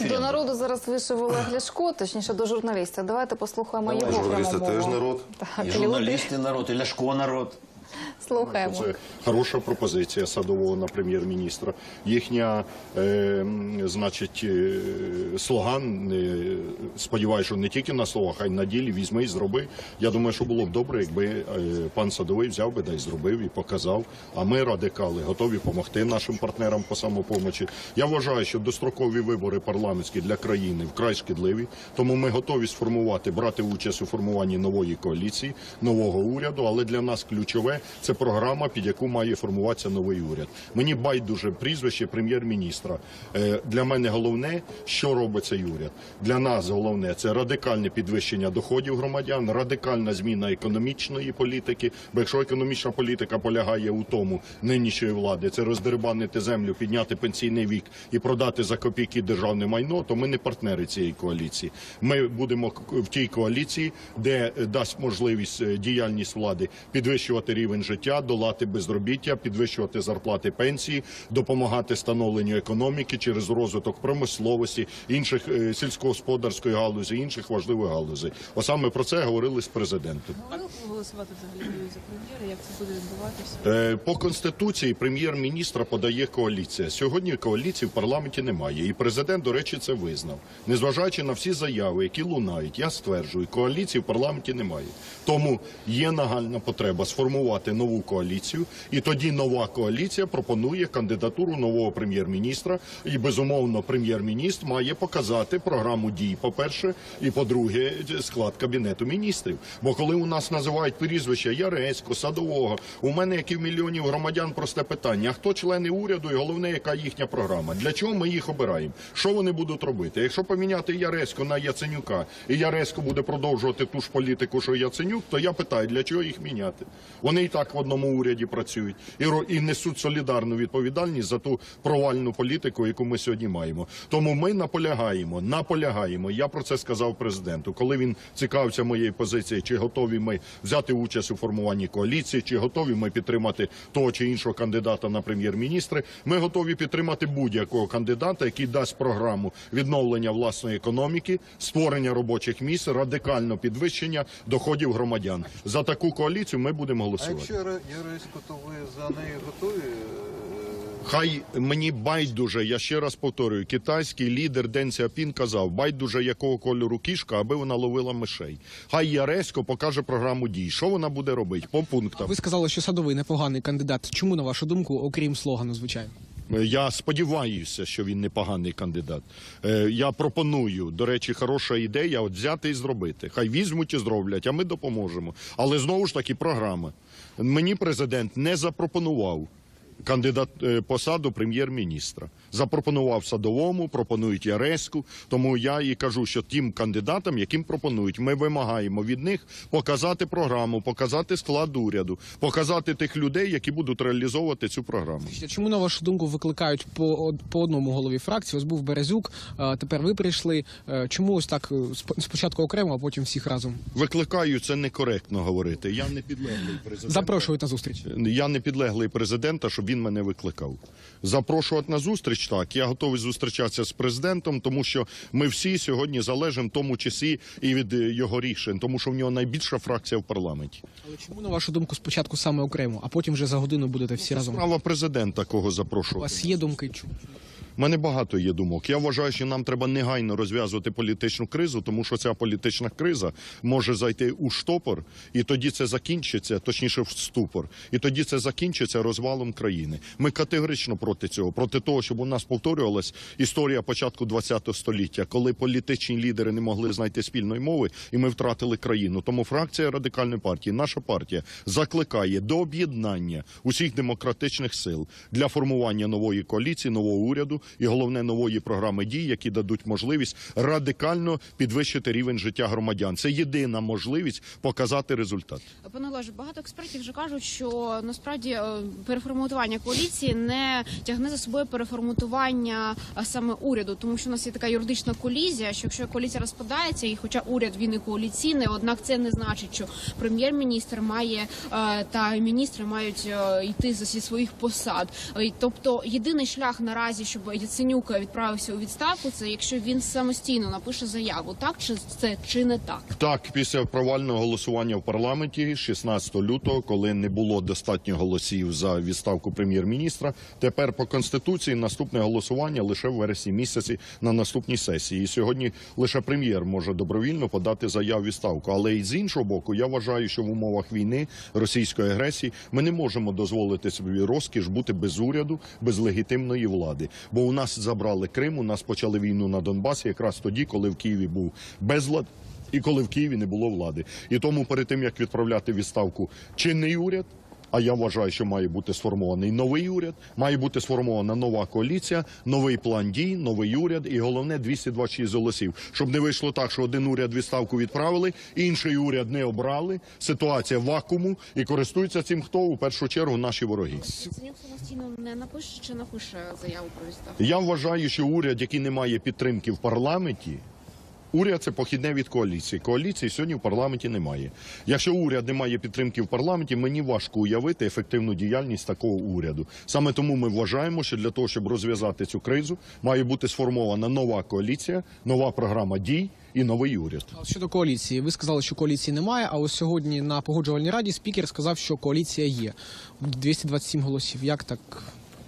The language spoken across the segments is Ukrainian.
До народу зараз вийшов Олег Ляшко, точніше до журналістів. Давайте послухаємо його Журналісти теж народ. Так, І люди. журналісти народ, і Ляшко народ. Слухаємо. Це хороша пропозиція садового на прем'єр-міністра. Їхня, е, значить, е, слоган, е, сподіваюся, що не тільки на словах, а й на ділі візьми і зроби. Я думаю, що було б добре, якби е, пан садовий взяв би да й зробив і показав. А ми, радикали, готові допомогти нашим партнерам по самопомочі. Я вважаю, що дострокові вибори парламентські для країни вкрай шкідливі, тому ми готові сформувати, брати участь у формуванні нової коаліції, нового уряду. Але для нас ключове це програма, під яку має формуватися новий уряд. Мені байдуже прізвище прем'єр-міністра. Е, Для мене головне, що робить цей уряд. Для нас головне це радикальне підвищення доходів громадян, радикальна зміна економічної політики. Бо якщо економічна політика полягає у тому нинішньої влади, це роздербанити землю, підняти пенсійний вік і продати за копійки державне майно, то ми не партнери цієї коаліції. Ми будемо в тій коаліції, де е, дасть можливість е, діяльність влади підвищувати рівень життя, долати безробіття, підвищувати зарплати пенсії, допомагати становленню економіки через розвиток промисловості, інших е, сільськогосподарської галузі, інших важливих галузей. Саме про це говорили з президентом. Ви голосувати взагалі за прем'єра? Як це буде відбуватися? Е, По конституції прем'єр-міністра подає коаліція. Сьогодні коаліції в парламенті немає, і президент, до речі, це визнав. Незважаючи на всі заяви, які лунають, я стверджую, коаліції в парламенті немає. Тому є нагальна потреба сформувати нову коаліцію, і тоді нова коаліція пропонує кандидатуру нового прем'єр-міністра. І безумовно, прем'єр-міністр має показати програму дій. По перше, і по-друге, склад кабінету міністрів. Бо коли у нас називають прізвища Яресько, Садового, у мене як і в мільйонів громадян просте питання: а хто члени уряду, і головне, яка їхня програма? Для чого ми їх обираємо? Що вони будуть робити? Якщо поміняти Яресько на Яценюка, і Яресько буде продовжувати ту ж політику, що Яценюк, то я питаю, для чого їх міняти? Вони і так в одному уряді працюють і і несуть солідарну відповідальність за ту провальну політику, яку ми сьогодні маємо. Тому ми наполягаємо, наполягаємо. Я про це сказав президенту, коли він цікавився моєю позицією, чи готові ми взяти участь у формуванні коаліції, чи готові ми підтримати того чи іншого кандидата на прем'єр-міністри. Ми готові підтримати будь-якого кандидата, який дасть програму відновлення власної економіки, створення робочих місць, радикальне підвищення доходів громадян. За таку коаліцію ми будемо голосувати. Якщо Яре- то ви за неї готові? е, Хай мені байдуже, я ще раз повторюю, китайський лідер Ден Сяопін казав, байдуже якого кольору кішка, аби вона ловила мишей. Хай Яресько покаже програму дій. Що вона буде робити? По пунктам. Ви сказали, що садовий непоганий кандидат. Чому на вашу думку, окрім слогану, звичайно? Я сподіваюся, що він непоганий кандидат. Е, Я пропоную, до речі, хороша ідея от взяти і зробити. Хай візьмуть і зроблять, а ми допоможемо. Але знову ж таки програма. Мені президент не запропонував кандидат е, посаду прем'єр-міністра. Запропонував садовому, пропонують Яреську. Тому я і кажу, що тим кандидатам, яким пропонують, ми вимагаємо від них показати програму, показати склад уряду, показати тих людей, які будуть реалізовувати цю програму. Чому на вашу думку викликають по, по одному голові фракції? Ось був Березюк, тепер ви прийшли. Е, Чому ось так е, спочатку окремо, а потім всіх разом? Викликаю, це некоректно говорити. Я не підлеглий президента. Запрошують на зустріч. Я не підлеглий президента, щоб він мене викликав. Запрошувати на зустріч так. Я готовий зустрічатися з президентом, тому що ми всі сьогодні залежимо, в тому числі і від е, його рішень, тому що в нього найбільша фракція в парламенті. Але чому на вашу думку спочатку саме окремо, а потім вже за годину будете всі разом? Справа президента кого У вас є думки? Чому? Мене багато є думок. Я вважаю, що нам треба негайно розв'язувати політичну кризу, тому що ця політична криза може зайти у штопор, і тоді це закінчиться, точніше, в ступор, і тоді це закінчиться розвалом країни. Ми категорично проти цього, проти того, щоб у нас повторювалась історія початку ХХ століття, коли політичні лідери не могли знайти спільної мови, і ми втратили країну. Тому фракція радикальної партії, наша партія, закликає до об'єднання усіх демократичних сил для формування нової коаліції, нового уряду і головне нової програми дій, які дадуть можливість радикально підвищити рівень життя громадян. Це єдина можливість показати результат. Пане Олеже, багато експертів вже кажуть, що насправді е, переформатування коаліції не тягне за собою переформатування саме уряду, тому що у нас є така юридична колізія, що якщо коаліція розпадається, і хоча уряд він і коаліційний, однак це не значить, що прем'єр-міністр має е, та міністри мають е, йти зі своїх посад. Е, Тобто єдиний шлях наразі, щоб Яценюк відправився у відставку, це якщо він самостійно напише заяву, так чи це чи не так? Так, після провального голосування в парламенті 16 лютого, коли не було достатньо голосів за відставку прем'єр-міністра, тепер по конституції наступне голосування лише в вересні місяці на наступній сесії. І сьогодні лише прем'єр може добровільно подати заяву відставку. Але і з іншого боку, я вважаю, що в умовах війни російської агресії ми не можемо дозволити собі розкіш бути без уряду, без легітимної влади. Бо у нас забрали Крим, у нас почали війну на Донбасі, якраз тоді, коли в Києві був безлад. І коли в Києві не було влади, і тому перед тим як відправляти відставку чинний уряд. А я вважаю, що має бути сформований новий уряд, має бути сформована нова коаліція, новий план дій, новий уряд і головне 226 голосів, щоб не вийшло так, що один уряд відставку відправили, інший уряд не обрали. Ситуація в вакууму і користуються цим хто у першу чергу наші вороги. Яценюк самостійно не напише чи напише заяву про відставку? Я вважаю, що уряд, який не має підтримки в парламенті. Уряд це похідне від коаліції. Коаліції сьогодні в парламенті немає. Якщо уряд не має підтримки в парламенті, мені важко уявити ефективну діяльність такого уряду. Саме тому ми вважаємо, що для того, щоб розв'язати цю кризу, має бути сформована нова коаліція, нова програма дій і новий уряд. Щодо коаліції, ви сказали, що коаліції немає. А ось сьогодні на погоджувальній раді спікер сказав, що коаліція є 227 голосів. Як так?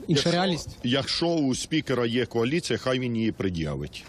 Інша реальність? Якщо у спікера є коаліція, хай він її пред'явить.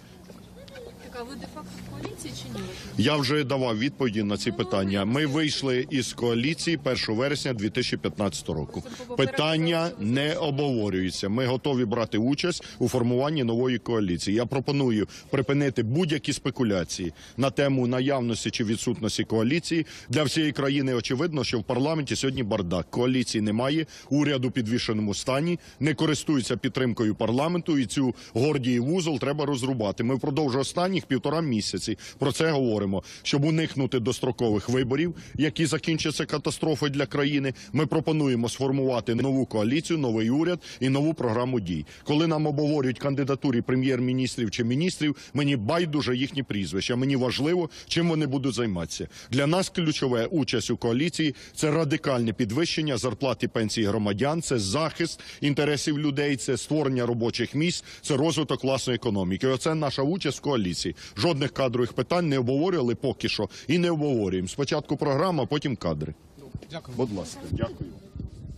Так, а ви де факто в коаліції чи ні? Я вже давав відповіді на ці питання. Ми вийшли із коаліції 1 вересня 2015 року. Питання не обговорюється. Ми готові брати участь у формуванні нової коаліції. Я пропоную припинити будь-які спекуляції на тему наявності чи відсутності коаліції. Для всієї країни очевидно, що в парламенті сьогодні бардак. Коаліції немає, уряд у підвішеному стані, не користується підтримкою парламенту, і цю гордій вузол треба розрубати. Ми впродовж останніх півтора місяці про це говоримо, щоб уникнути дострокових виборів, які закінчаться катастрофою для країни. Ми пропонуємо сформувати нову коаліцію, новий уряд і нову програму дій. Коли нам обговорюють кандидатури прем'єр-міністрів чи міністрів, мені байдуже їхні прізвища. Мені важливо, чим вони будуть займатися. Для нас ключове участь у коаліції це радикальне підвищення зарплат і пенсій громадян, це захист інтересів людей, це створення робочих місць, це розвиток власної економіки. Оце наша участь в коаліції. Жодних кадрових питань не обговорювали поки що і не обговорюємо. Спочатку програма, потім кадри. Дякую. Будь ласка, дякую.